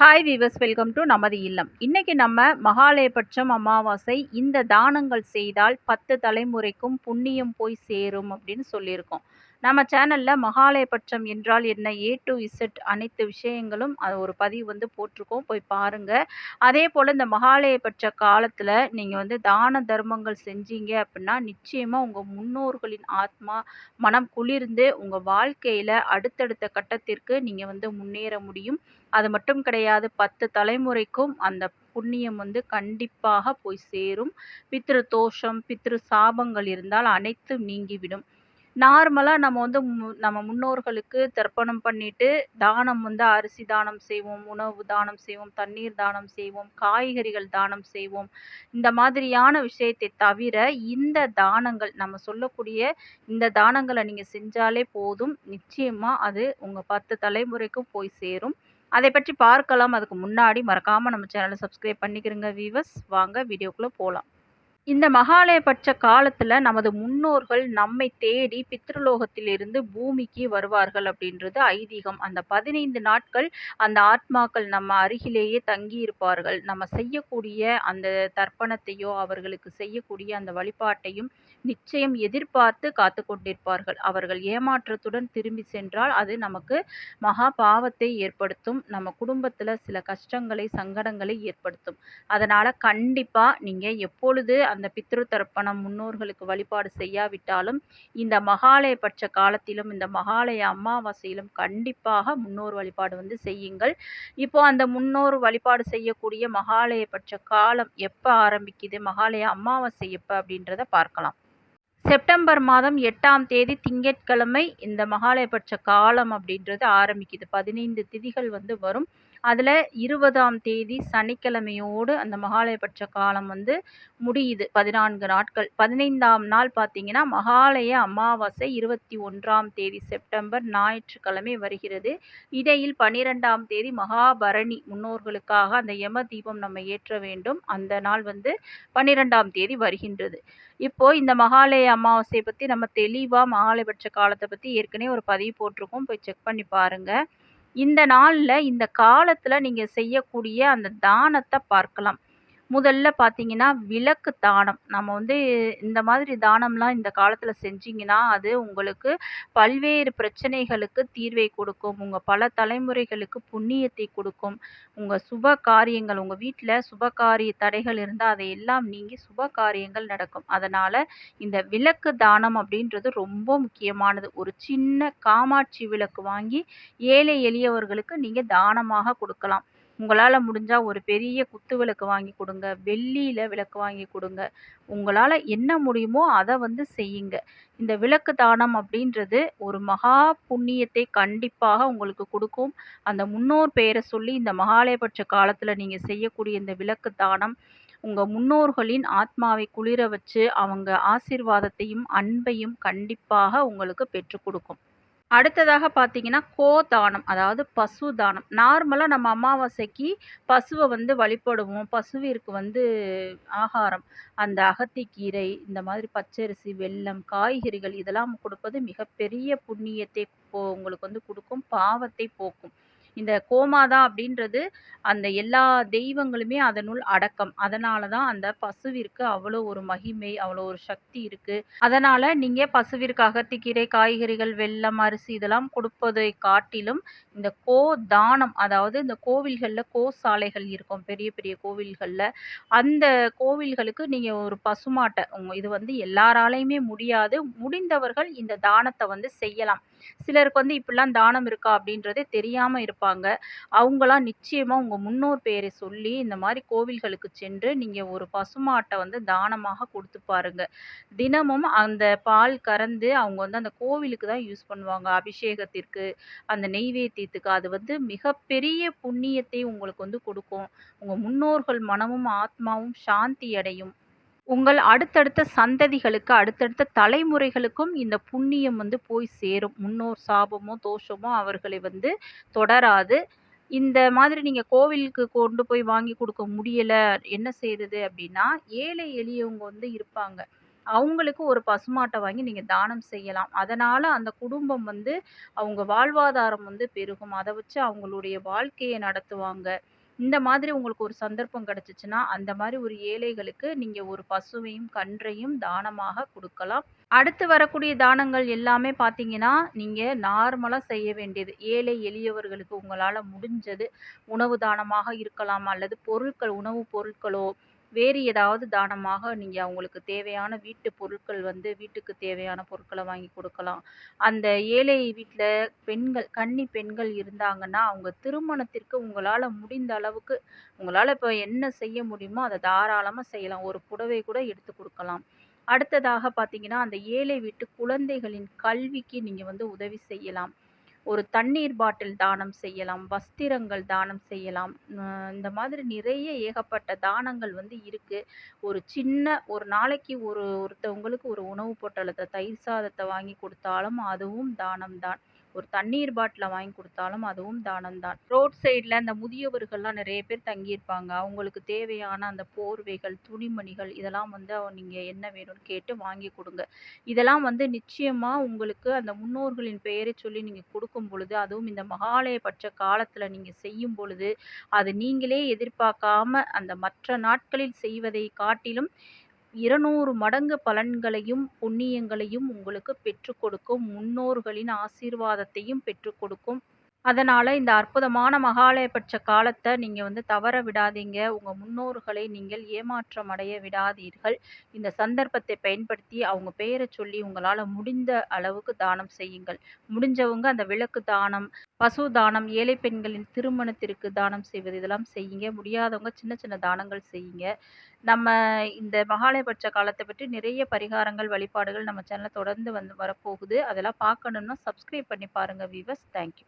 Hi viewers welcome to நமது இல்லம். இன்னைக்கு நம்ம மகாலயபட்சம் அமாவாசை இந்த தானங்கள் செய்தால் பத்து தலைமுறைக்கும் புண்ணியம் போய் சேரும் அப்படின்னு சொல்லியிருக்கோம். நம்ம சேனலில் மகாலயபட்சம் என்றால் என்ன ஏ டு இசட் அனைத்து விஷயங்களும் அது ஒரு பதிவு வந்து போட்டிருக்கோம். போய் பாருங்கள் அதே போல் இந்த மகாலயபட்ச காலத்தில் நீங்கள் வந்து தான தர்மங்கள் செஞ்சீங்க அப்படின்னா நிச்சயமாக உங்கள் முன்னோர்களின் ஆத்மா மனம் குளிர்ந்து உங்கள் வாழ்க்கையில் அடுத்தடுத்த கட்டத்திற்கு நீங்கள் வந்து முன்னேற முடியும். அது மட்டும் கிடையாது பத்து தலைமுறைக்கும் அந்த புண்ணியம் வந்து கண்டிப்பாக போய் சேரும். பித்ரு தோஷம் பித்ரு சாபங்கள் இருந்தால் அனைத்தும் நீங்கிவிடும். நார்மலாக நம்ம வந்து நம்ம முன்னோர்களுக்கு தர்ப்பணம் பண்ணிட்டு தானம் வந்து அரிசி தானம் செய்வோம் உணவு தானம் செய்வோம் தண்ணீர் தானம் செய்வோம் காய்கறிகள் தானம் செய்வோம். இந்த மாதிரியான விஷயத்தை தவிர இந்த தானங்கள் நம்ம சொல்லக்கூடிய இந்த தானங்களை நீங்கள் செஞ்சாலே போதும். நிச்சயமாக அது உங்கள் பத்து தலைமுறைக்கும் போய் சேரும். அதை பற்றி பார்க்கலாம். அதுக்கு முன்னாடி மறக்காமல் நம்ம சேனலை சப்ஸ்கிரைப் பண்ணிக்கிறோங்க வீவர்ஸ் வாங்க வீடியோக்குள்ளே போகலாம் இந்த மகாலயபட்ச காலத்தில் நமது முன்னோர்கள் நம்மை தேடி பித்ருலோகத்திலிருந்து பூமிக்கு வருவார்கள் அப்படின்றது ஐதீகம். அந்த பதினைந்து நாட்கள் அந்த ஆத்மாக்கள் நம்ம அருகிலேயே தங்கி இருப்பார்கள் நம்ம செய்யக்கூடிய அந்த தர்ப்பணத்தையோ அவர்களுக்கு செய்யக்கூடிய அந்த வழிபாட்டையும் நிச்சயம் எதிர்பார்த்து காத்து கொண்டிருப்பார்கள். அவர்கள் ஏமாற்றத்துடன் திரும்பி சென்றால் அது நமக்கு மகா பாவத்தை ஏற்படுத்தும். நம்ம குடும்பத்தில் சில கஷ்டங்களை சங்கடங்களை ஏற்படுத்தும். அதனால் கண்டிப்பாக நீங்கள் எப்பொழுது அந்த பித்ரு தர்ப்பணம் முன்னோர்களுக்கு வழிபாடு செய்யாவிட்டாலும் இந்த மகாலய பட்ச காலத்திலும் இந்த மகாலய அமாவாசையிலும் கண்டிப்பாக முன்னோர் வழிபாடு வந்து செய்யுங்கள். இப்போ அந்த முன்னோர் வழிபாடு செய்யக்கூடிய மகாலய பட்ச காலம் எப்போ ஆரம்பிக்குது? மகாலய அமாவாசை எப்போ அப்படின்றத பார்க்கலாம். செப்டம்பர் மாதம் எட்டாம் தேதி திங்கட்கிழமை இந்த மகாலயபட்ச காலம் அப்படின்றது ஆரம்பிக்குது. பதினைந்து திதிகள் வந்து வரும். அதில் இருபதாம் தேதி சனிக்கிழமையோடு அந்த மகாலயபட்ச காலம் வந்து முடியுது. பதினான்கு நாட்கள். பதினைந்தாம் நாள் பார்த்தீங்கன்னா மகாலய அமாவாசை இருபத்தி ஒன்றாம் தேதி செப்டம்பர் ஞாயிற்றுக்கிழமை வருகிறது. இடையில் பனிரெண்டாம் தேதி மகாபரணி முன்னோர்களுக்காக அந்த யம தீபம் நம்ம ஏற்ற வேண்டும். அந்த நாள் வந்து பன்னிரெண்டாம் தேதி வருகின்றது. இப்போ இந்த மகாலய அமாவாசையை பற்றி நம்ம தெளிவாக மகாலயபட்ச காலத்தை பற்றி ஏற்கனவே ஒரு பதிவு போட்டிருக்கோம். போய் செக் பண்ணி பாருங்கள் இந்த நாளில் இந்த காலத்தில் நீங்கள் செய்யக்கூடிய அந்த தானத்தை பார்க்கலாம். முதல்ல பார்த்தீங்கன்னா விளக்கு தானம். நம்ம வந்து இந்த மாதிரி தானம்லாம் இந்த காலத்தில் செஞ்சீங்கன்னா அது உங்களுக்கு பல்வேறு பிரச்சனைகளுக்கு தீர்வை கொடுக்கும். உங்கள் பல தலைமுறைகளுக்கு புண்ணியத்தை கொடுக்கும். உங்கள் சுப காரியங்கள் உங்கள் வீட்டில் சுப காரிய தடைகள் இருந்தால் அதை எல்லாம் நீங்கி சுப காரியங்கள் நடக்கும். அதனால் இந்த விளக்கு தானம் அப்படின்றது ரொம்ப முக்கியமானது. ஒரு சின்ன காமாட்சி விளக்கு வாங்கி ஏழை எளியவர்களுக்கு நீங்கள் தானமாக கொடுக்கலாம். உங்களால் முடிஞ்சால் ஒரு பெரிய குத்து விளக்கு வாங்கி கொடுங்க வெள்ளியில் விளக்கு வாங்கி கொடுங்க. உங்களால் என்ன முடியுமோ அதை வந்து செய்யுங்க. இந்த விளக்கு தானம் அப்படின்றது ஒரு மகா புண்ணியத்தை கண்டிப்பாக உங்களுக்கு கொடுக்கும். அந்த முன்னோர் பெயரை சொல்லி இந்த மகாலயபட்ச காலத்தில் நீங்கள் செய்யக்கூடிய இந்த விளக்கு தானம் உங்கள் முன்னோர்களின் ஆத்மாவை குளிர வச்சு அவங்க ஆசீர்வாதத்தையும் அன்பையும் கண்டிப்பாக உங்களுக்கு பெற்றுக் கொடுக்கும். அடுத்ததாக பார்த்தீங்கன்னா கோதானம் அதாவது பசு தானம் நார்மலாக நம்ம அமாவாசைக்கு பசுவை வந்து வழிபடுவோம். பசுவிற்கு வந்து ஆகாரம் அந்த அகத்திக்கீரை இந்த மாதிரி பச்சரிசி வெல்லம் காய்கறிகள் இதெல்லாம் கொடுப்பது மிகப்பெரிய புண்ணியத்தை உங்களுக்கு வந்து கொடுக்கும் பாவத்தை போக்கும். இந்த கோமாதா அப்படின்றது அந்த எல்லா தெய்வங்களுமே அதனுள் அடக்கம். அதனால தான் அந்த பசுவிற்கு அவ்வளோ ஒரு மகிமை அவ்வளோ ஒரு சக்தி இருக்குது அதனால் நீங்கள் பசுவிற்கு அகத்திக்கீரை காய்கறிகள் வெல்லம் அரிசி இதெல்லாம் கொடுப்பதை காட்டிலும் இந்த கோ தானம் அதாவது இந்த கோவில்களில் கோ சாலைகள் இருக்கும். பெரிய பெரிய கோவில்களில் அந்த கோவில்களுக்கு நீங்கள் ஒரு பசுமாட்டை இது வந்து எல்லாராலையுமே முடியாது. முடிந்தவர்கள் இந்த தானத்தை வந்து செய்யலாம். சிலருக்கு வந்து இப்படிலாம் தானம் இருக்கா அப்படின்றதே தெரியாமல் இருப்பாங்க. அவங்களாம் நிச்சயமாக உங்கள் முன்னோர் பேரை சொல்லி இந்த மாதிரி கோவில்களுக்கு சென்று நீங்கள் ஒரு பசுமாட்டை வந்து தானமாக கொடுத்து பாருங்க. தினமும் அந்த பால் கறந்து அவங்க வந்து அந்த கோவிலுக்கு தான் யூஸ் பண்ணுவாங்க. அபிஷேகத்திற்கு அந்த நெய்வேத்தியத்துக்கு. அது வந்து மிகப்பெரிய புண்ணியத்தை உங்களுக்கு வந்து கொடுக்கும். உங்கள் முன்னோர்கள் மனமும் ஆத்மாவும் சாந்தி அடையும். உங்கள் அடுத்தடுத்த சந்ததிகளுக்கு அடுத்தடுத்த தலைமுறைகளுக்கும் இந்த புண்ணியம் வந்து போய் சேரும் முன்னோர் சாபமோ தோஷமோ அவர்களை வந்து தொடராது இந்த மாதிரி நீங்கள் கோவிலுக்கு கொண்டு போய் வாங்கி கொடுக்க முடியலை என்ன செய்யுது அப்படின்னா ஏழை எளியவங்க வந்து இருப்பாங்க அவங்களுக்கு ஒரு பசுமாட்டை வாங்கி நீங்கள் தானம் செய்யலாம். அதனால் அந்த குடும்பம் வந்து அவங்க வாழ்வாதாரம் வந்து பெருகும். அதை வச்சு அவங்களுடைய வாழ்க்கையை நடத்துவாங்க. இந்த மாதிரி உங்களுக்கு ஒரு சந்தர்ப்பம் கிடைச்சுச்சுன்னா, அந்த மாதிரி ஒரு ஏழைகளுக்கு நீங்கள் ஒரு பசுவையும், கன்றையும் தானமாக கொடுக்கலாம் அடுத்து வரக்கூடிய தானங்கள் எல்லாமே பார்த்தீங்கன்னா, நீங்கள் நார்மலாக செய்ய வேண்டியது. ஏழை எளியவர்களுக்கு உங்களால் முடிஞ்சது உணவு தானமாக இருக்கலாம், அல்லது பொருட்கள் உணவு பொருட்களோ, வேறு ஏதாவது தானமாக நீங்கள் அவங்களுக்கு தேவையான வீட்டு பொருட்கள் வந்து வீட்டுக்கு தேவையான பொருட்களை வாங்கி கொடுக்கலாம் அந்த ஏழை வீட்டில் பெண்கள் கன்னி பெண்கள் இருந்தாங்கன்னா, அவங்க திருமணத்திற்கு உங்களால் முடிந்த அளவுக்கு உங்களால் இப்போ என்ன செய்ய முடியுமோ, அதை தாராளமாக செய்யலாம். ஒரு புடவை கூட எடுத்து கொடுக்கலாம் அடுத்ததாக பார்த்தீங்கன்னா, அந்த ஏழை வீட்டு குழந்தைகளின் கல்விக்கு நீங்கள் வந்து உதவி செய்யலாம். ஒரு தண்ணீர் பாட்டில் தானம் செய்யலாம். வஸ்திரங்கள் தானம் செய்யலாம். இந்த மாதிரி நிறைய ஏகப்பட்ட தானங்கள் வந்து இருக்குது ஒரு சின்ன ஒரு நாளைக்கு ஒரு ஒருத்தவங்களுக்கு ஒரு உணவு பொட்டலத்தை தயிர் சாதத்தை வாங்கி கொடுத்தாலும் அதுவும் தானம் தான். ஒரு தண்ணீர் பாட்டிலை வாங்கி கொடுத்தாலும் அதுவும் தானம் தான். ரோட் சைடில் இந்த முதியவர்கள்லாம் நிறைய பேர் தங்கியிருப்பாங்க. அவங்களுக்கு தேவையான அந்த போர்வைகள், துணிமணிகள் இதெல்லாம் வந்து நீங்கள் என்ன வேணும்னு கேட்டு வாங்கி கொடுங்க இதெல்லாம் வந்து நிச்சயமாக உங்களுக்கு அந்த முன்னோர்களின் பெயரை சொல்லி நீங்கள் கொடுக்கும் பொழுது, அதுவும் இந்த மகாலயபட்ச காலத்தில் நீங்கள் செய்யும் பொழுது, அது நீங்களே எதிர்பார்க்காம அந்த மற்ற நாட்களில் செய்வதை காட்டிலும் 200 மடங்கு பலன்களையும், புண்ணியங்களையும் உங்களுக்கு பெற்றுக் கொடுக்கும். முன்னோர்களின் ஆசீர்வாதத்தையும் பெற்றுக் கொடுக்கும். அதனால இந்த அற்புதமான மகாலயபட்ச காலத்த நீங்க வந்து தவற விடாதீங்க. உங்க முன்னோர்களை நீங்கள் ஏமாற்றம் அடைய விடாதீர்கள். இந்த சந்தர்ப்பத்தை பயன்படுத்தி அவங்க பெயர சொல்லி உங்களால முடிந்த அளவுக்கு தானம் செய்யுங்கள். முடிஞ்சவங்க அந்த விளக்கு தானம், பசு தானம், ஏழை பெண்களின் திருமணத்திற்கு தானம் செய்வது இதெல்லாம் செய்யுங்க. முடியாதவங்க சின்ன சின்ன தானங்கள் செய்யுங்க. நம்ம இந்த மகாலயபட்ச காலத்த பற்றி நிறைய பரிகாரங்கள், வழிபாடுகள் நம்ம சேனல்ல தொடர்ந்து வந்து வரப்போகுது. அதெல்லாம் பார்க்கணும்னா சப்ஸ்கிரைப் பண்ணி பாருங்க வியூவர்ஸ். Thank you.